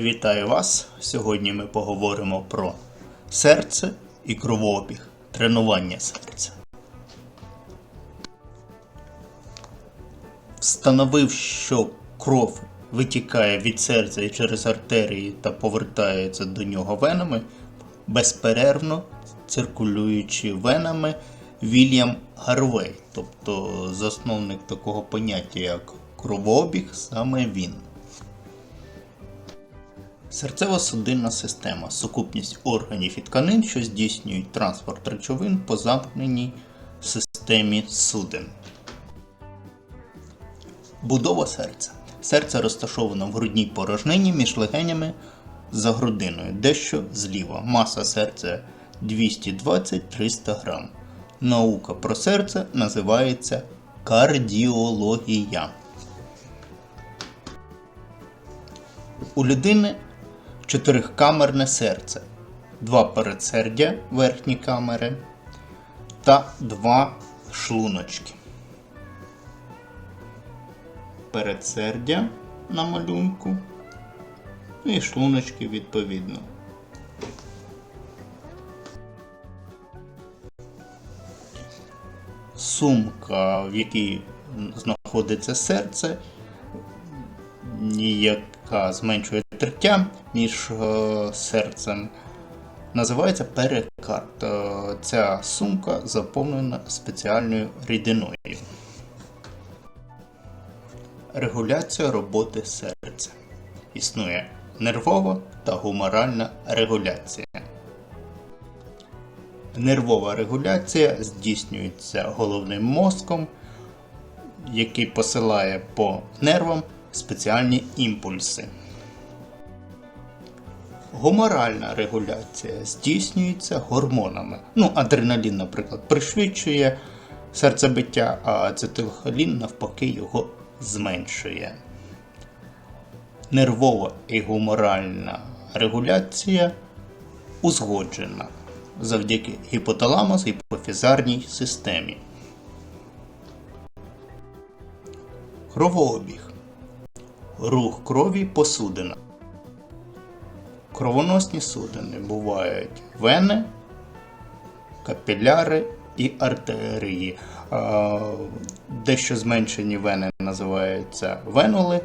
Вітаю вас! Сьогодні ми поговоримо про серце і кровообіг, тренування серця. Встановив, що кров витікає від серця і через артерії та повертається до нього венами, безперервно циркулюючи венами Вільям Гарвей, тобто засновник такого поняття як кровообіг, саме він. Серцево-судинна система сукупність органів і тканин, що здійснюють транспорт речовин по замкненій системі судин. Будова серця. Серце розташовано в грудній порожнині між легенями за грудиною, дещо зліва. Маса серця 220-300 грам. Наука про серце називається кардіологія. У людини чотирикамерне серце, два передсердя верхні камери та два шлуночки. Передсердя на малюнку і шлуночки відповідно. Сумка, в якій знаходиться серце, яка зменшує тертя між е, серцем, називається перикард. Е, Ця сумка заповнена спеціальною рідиною. Регуляція роботи серця. Існує нервова та гуморальна регуляція. Нервова регуляція здійснюється головним мозком, який посилає по нервам спеціальні імпульси. Гуморальна регуляція здійснюється гормонами. Ну, адреналін, наприклад, пришвидшує серцебиття, а ацетилхолін навпаки його зменшує. Нервова і гуморальна регуляція узгоджена завдяки гіпоталамус гіпофізарній системі. Кровообіг. Рух крові по судинах. Кровоносні судини бувають вени, капіляри і артерії. Дещо зменшені вени називаються венули,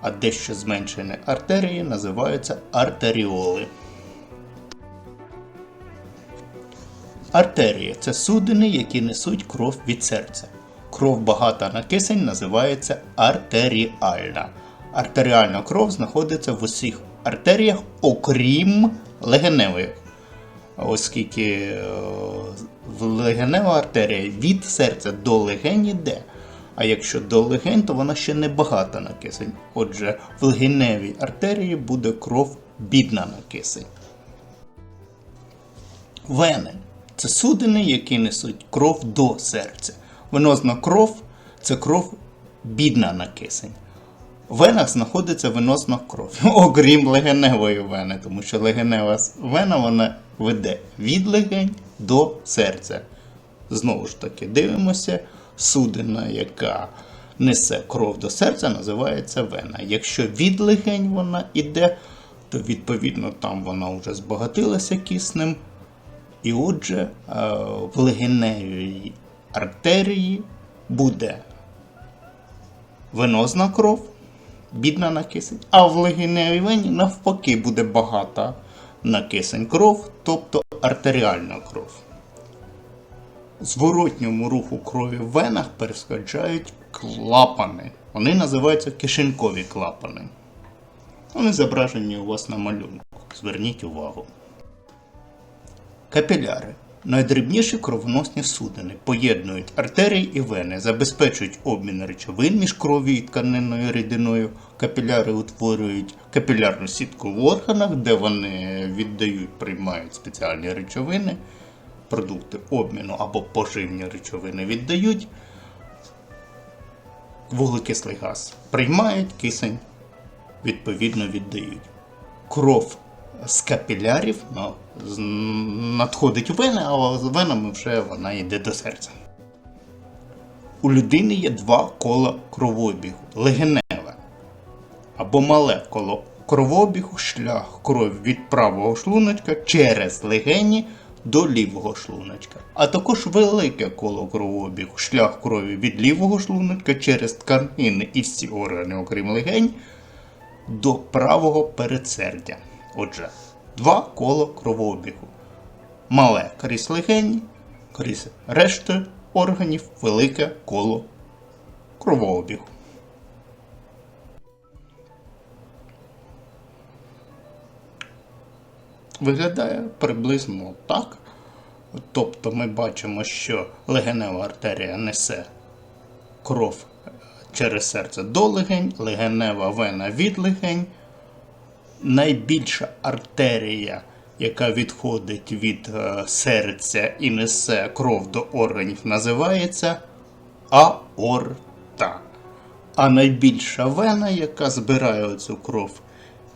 а дещо зменшені артерії називаються артеріоли. Артерії це судини, які несуть кров від серця. Кров багата на кисень називається артеріальна. Артеріальна кров знаходиться в усіх артеріях, окрім легеневої. Оскільки е, легенева артерія від серця до легень йде. А якщо до легень, то вона ще не багата на кисень. Отже, в легеневій артерії буде кров бідна на кисень. Вени це судини, які несуть кров до серця. Венозна кров це кров бідна на кисень. Венах знаходиться венозна кров, окрім легеневої вени, тому що легенева вена вона веде від легень до серця. Знову ж таки, дивимося, судина, яка несе кров до серця, називається вена. Якщо від легень вона йде, то відповідно там вона вже збагатилася киснем. І отже, в легеневій артерії буде венозна кров, бідна на кисень, а в легеневій вені навпаки буде багата на кисень кров, тобто артеріальна кров. Зворотньому руху крові в венах перешкоджають клапани. Вони називаються кишенькові клапани. Вони зображені у вас на малюнку. Зверніть увагу. Капіляри. Найдрібніші кровоносні судини поєднують артерії і вени, забезпечують обмін речовин між кров'ю і тканинною рідиною. Капіляри утворюють капілярну сітку в органах, де вони віддають, приймають спеціальні речовини, продукти обміну або поживні речовини віддають. Вуглекислий газ приймають, кисень відповідно віддають. Кров з капілярів ну, надходить у а з венами вже вона йде до серця. У людини є два кола кровообігу легеневе або мале коло кровообігу шлях крові від правого шлуночка через легені до лівого шлуночка, а також велике коло кровообігу шлях крові від лівого шлуночка через тканини і всі органи, окрім легень, до правого передсердя. Отже, два коло кровообігу. Мале крізь легені, крізь решти органів, велике коло кровообігу. Виглядає приблизно так. Тобто ми бачимо, що легенева артерія несе кров через серце до легень, легенева вена від легень. Найбільша артерія, яка відходить від е, серця і несе кров до органів, називається аорта. А найбільша вена, яка збирає цю кров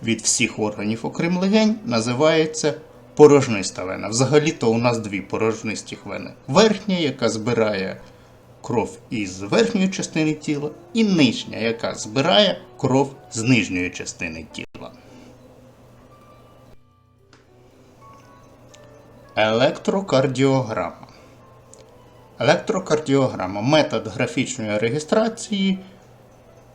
від всіх органів, окрім легень, називається порожниста вена. Взагалі-то у нас дві порожнисті вени. Верхня, яка збирає кров із верхньої частини тіла, і нижня, яка збирає кров з нижньої частини тіла. Електрокардіограма. Електрокардіограма метод графічної реєстрації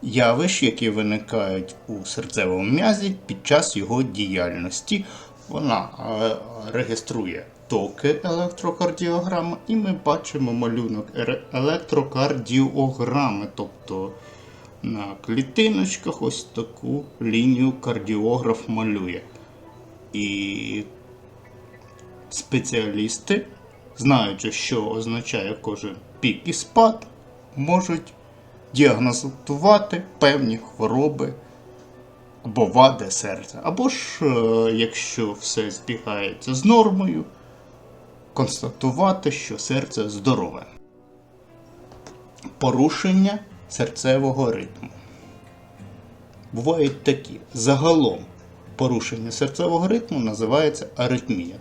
явищ, які виникають у серцевому м'язі під час його діяльності. Вона е, реєструє токи електрокардіограми, і ми бачимо малюнок електрокардіограми, тобто на клітиночках ось таку лінію кардіограф малює. І спеціалісти, знаючи, що означає кожен пік і спад, можуть діагностувати певні хвороби або вади серця. Або ж, е, якщо все збігається з нормою, констатувати, що серце здорове. Порушення серцевого ритму. Бувають такі. Загалом порушення серцевого ритму називається аритмія.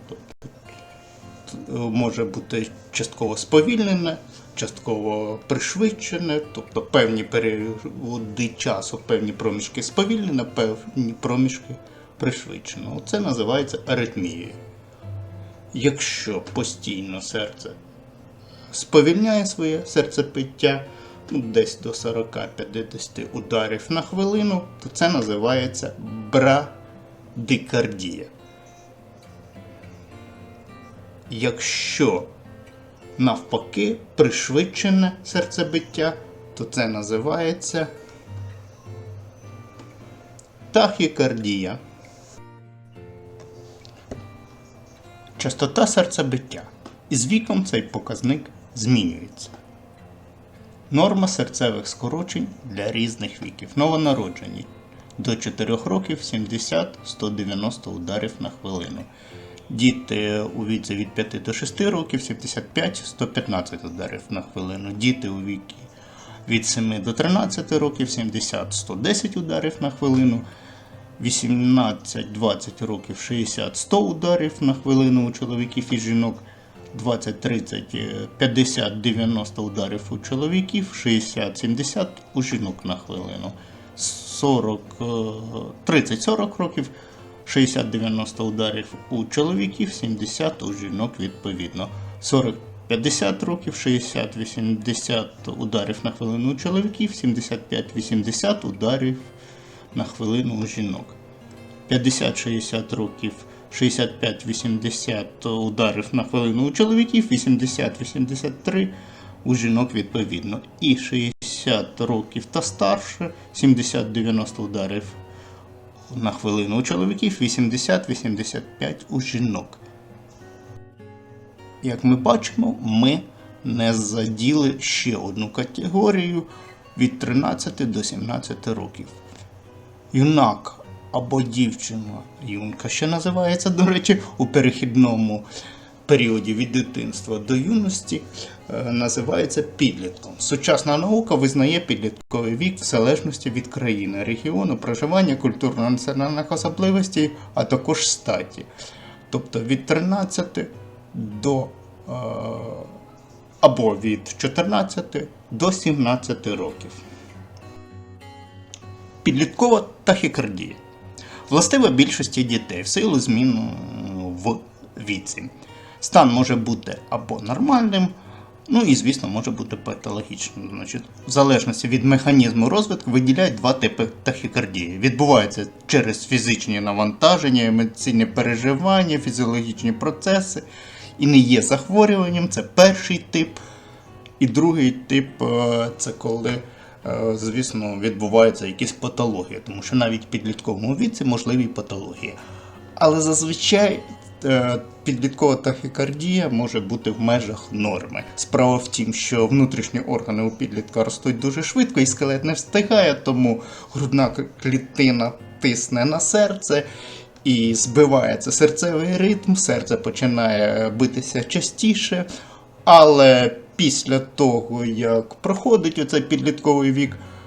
Може бути частково сповільнене, частково пришвидшене, тобто певні періоди часу, певні проміжки сповільнене, певні проміжки пришвидшено. Це називається аритмією. Якщо постійно серце сповільняє своє серцепиття ну, десь до 40-50 ударів на хвилину, то це називається брадикардія. Якщо навпаки пришвидшене серцебиття, то це називається тахікардія. Частота серцебиття. Із віком цей показник змінюється. Норма серцевих скорочень для різних віків. Новонароджені до 4 років 70-190 ударів на хвилину. Діти у віці від 5 до 6 років 75-115 ударів на хвилину. Діти у віці від 7 до 13 років 70-110 ударів на хвилину. 18-20 років 60-100 ударів на хвилину у чоловіків і жінок. 20-30, 50-90 ударів у чоловіків, 60-70 у жінок на хвилину. 40, е, 30-40 років, 60-90 ударів у чоловіків, 70 у жінок відповідно. 40-50 років, 60-80 ударів на хвилину у чоловіків, 75-80 ударів на хвилину у жінок. 50-60 років 65-80 ударів на хвилину у чоловіків, 80-83 у жінок відповідно. І 60 років та старше, 70-90 ударів на хвилину у чоловіків, 80-85 у жінок. Як ми бачимо, ми не заділи ще одну категорію від 13 до 17 років. Юнак або дівчина, юнка ще називається, до речі, у перехідному періоді від дитинства до юності е, називається підлітком. Сучасна наука визнає підлітковий вік в залежності від країни, регіону, проживання, культурно-національних особливостей, а також статі. Тобто від 13 до е, або від 14 до 17 років. Підліткова тахікардія. властива більшості дітей в силу змін в віці. Стан може бути або нормальним, ну і, звісно, може бути патологічним. Значить, в залежності від механізму розвитку виділяють два типи тахікардії. Відбуваються через фізичні навантаження, емоційні переживання, фізіологічні процеси і не є захворюванням. Це перший тип. І другий тип е, це коли, е, звісно, відбуваються якісь патології, тому що навіть в підлітковому віці можливі патології. Але зазвичай підліткова тахікардія може бути в межах норми. Справа в тім, що внутрішні органи у підлітка ростуть дуже швидко і скелет не встигає, тому грудна клітина тисне на серце. І збивається серцевий ритм, серце починає битися частіше, але після того, як проходить оцей підлітковий вік, е,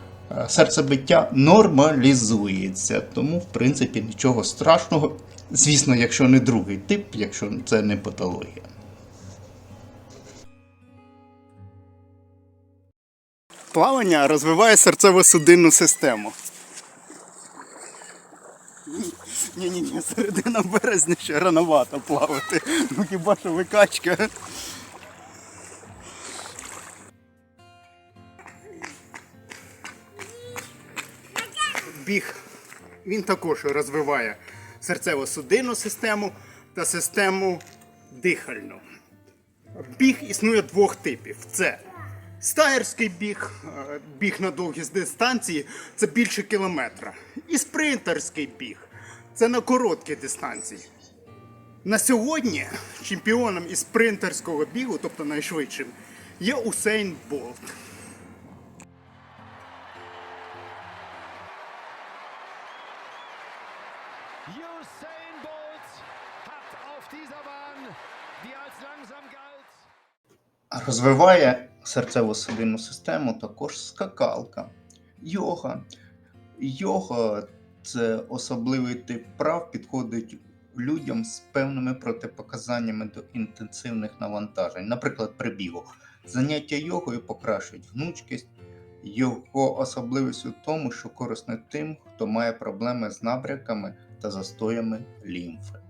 серцебиття нормалізується. Тому, в принципі, нічого страшного. Звісно, якщо не другий тип, якщо це не патологія. Плавання розвиває серцево-судинну систему. Ні, ні, ні, середина березня ще рановато плавати. Ну хіба що викачка. Біг він також розвиває серцево-судинну систему та систему дихальну. Біг існує двох типів: це стаєрський біг, е, біг на довгі дистанції це більше кілометра. І спринтерський біг це на короткі дистанції. На сьогодні чемпіоном із спринтерського бігу, тобто найшвидшим, є Усейн Болт. Розвиває серцево-судинну систему також скакалка. Йога. Йога це особливий тип прав, підходить людям з певними протипоказаннями до інтенсивних навантажень, наприклад, при. Заняття йогою покращують гнучкість. Його особливість у тому, що корисне тим, хто має проблеми з набряками та застоями лімфи.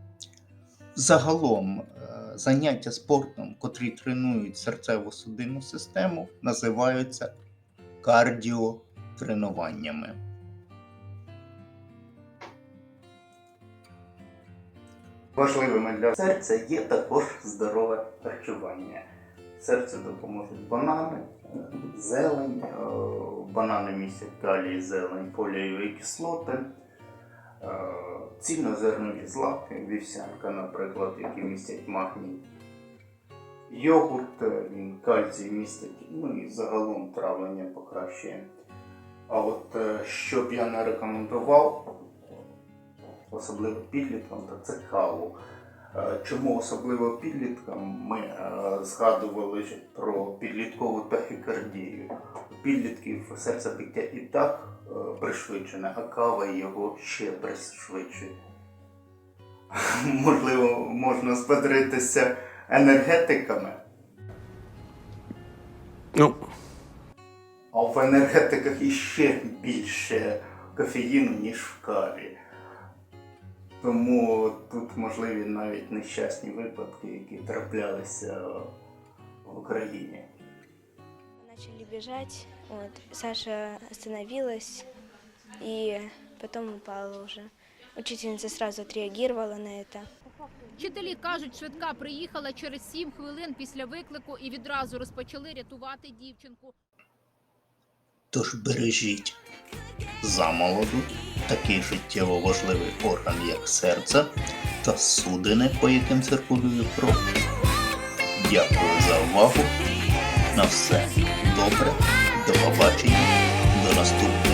Загалом, е, заняття спортом, котрі тренують серцево-судинну систему, називаються кардіотренуваннями. Важливими для серця є також здорове харчування. Серцю допоможуть банани, е, зелень, е, банани містять калій, зелень, полієві кислоти. Цільнозернові злаки, вівсянка, наприклад, які містять магній. Йогурт, він кальцій містить, ну і загалом травлення покращує. А от е, що б я не рекомендував, особливо підліткам, то це каву. Е, Чому особливо підліткам ми е, згадували про підліткову тахікардію. У підлітків серцебиття і так е, пришвидшене, а кава його ще пришвидшує. Можливо, можна збадритися енергетиками, Ну, а в енергетиках іще більше кофеїну, ніж в каві. Тому тут можливі навіть нещасні випадки, які траплялися в Україні. Начали бежать, вот, Саша остановилась и потом упала уже. Учительница сразу отреагировала на это. Вчителі кажуть, швидка приїхала через 7 хвилин після виклику і відразу розпочали рятувати дівчинку. Тож бережіть замолоду такий життєво важливий орган, як серце та судини, по яким циркулює кров. Дякую за увагу. На все добре. До побачення. До наступного.